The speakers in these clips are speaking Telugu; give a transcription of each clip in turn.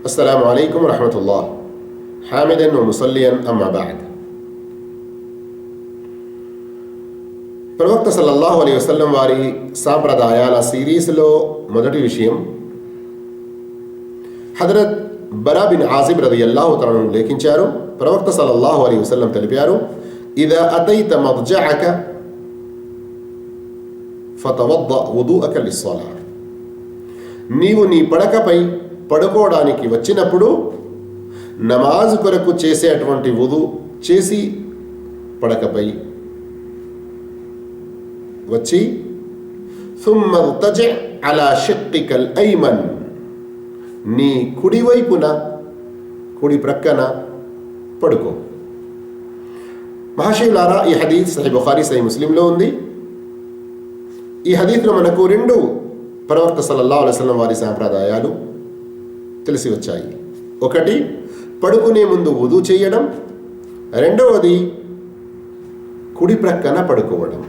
السلام عليكم ورحمة الله حامدا ومصليا أما بعد ప్రవక్త సల్లల్లాహు అలీ వసల్లం వారి సాంప్రదాయాల సిరీస్లో మొదటి విషయం హజరత్ బరా బిన్ ఆసిబ్ రది అల్లాహు తనను లేఖించారు ప్రవక్త సల్లల్లాహు అలీ వసల్లం తెలిపారు ఇద అతైత మద్జఅక ఫతవద్ద వుదుఅక లిస్సలా నీవు నీ పడకపై పడుకోవడానికి వచ్చినప్పుడు నమాజ్ కొరకు చేసేటువంటి వుదు చేసి పడకపై వచ్చి ثم ارتجع على شقك الأيمن నీ కుడివైపున కుడి ప్రక్కన పడుకో మహాశివులారా ఈ హదీత్ సహీ బుఖారీ సహీ ముస్లింలో ఉంది ఈ హదీత్లో మనకు రెండు ప్రవక్త సల్లల్లా అలైస్లం వారి సాంప్రదాయాలు తెలిసి వచ్చాయి. ఒకటి పడుకునే ముందు వధు చేయడం. రెండవది కుడి ప్రక్కన పడుకోవడం.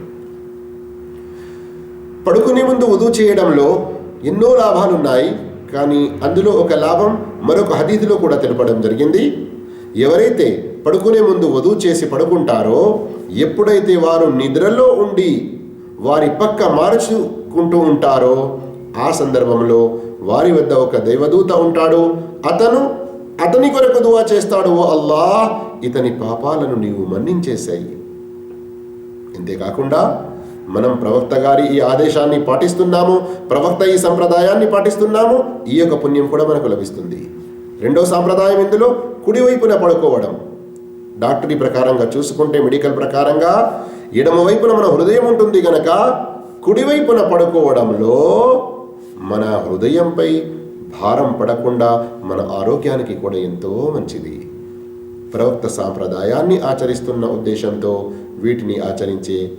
పడుకునే ముందు వధు చేయడంలో ఎన్నో లాభాలు ఉన్నాయి కానీ అందులో ఒక లాభం మరొక హదీదులో కూడా తెలపడం జరిగింది. ఎవరైతే పడుకునే ముందు వధువు చేసి పడుకుంటారో ఎప్పుడైతే వారు నిద్రలో ఉండి వారి పక్క మార్చుకుంటూ ఉంటారో ఆ సందర్భంలో వారి వద్ద ఒక దైవదూత ఉంటాడు. అతను అతని కొరకు దువా చేస్తాడు. ఓ అల్లా ఇతని పాపాలను నీవు మన్నించేశాయి. అంతేకాకుండా మనం ప్రవక్త గారి ఈ ఆదేశాన్ని పాటిస్తున్నాము ప్రవక్త ఈ సంప్రదాయాన్ని పాటిస్తున్నాము ఈ యొక్క పుణ్యం కూడా మనకు లభిస్తుంది. రెండో సాంప్రదాయం ఇందులో కుడివైపున పడుకోవడం. డాక్టరీ ప్రకారంగా చూసుకుంటే మెడికల్ ప్రకారంగా ఎడమవైపున మన హృదయం ఉంటుంది గనక కుడివైపున పడుకోవడంలో మన హృదయంపై భారం పడకుండా మన ఆరోగ్యానికి కూడా ఎంతో మంచిది. ప్రవక్త సాంప్రదాయాన్ని ఆచరిస్తున్న ఉద్దేశంతో వీటిని ఆచరించే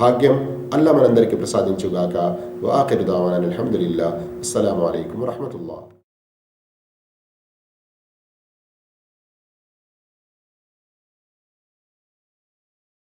భాగ్యం అల్లా మనందరికీ ప్రసాదించుగాక. వాఖిరు దావాన్ అల్హమ్దుల్లా అస్సలం అయికం వరహమతుల్లా.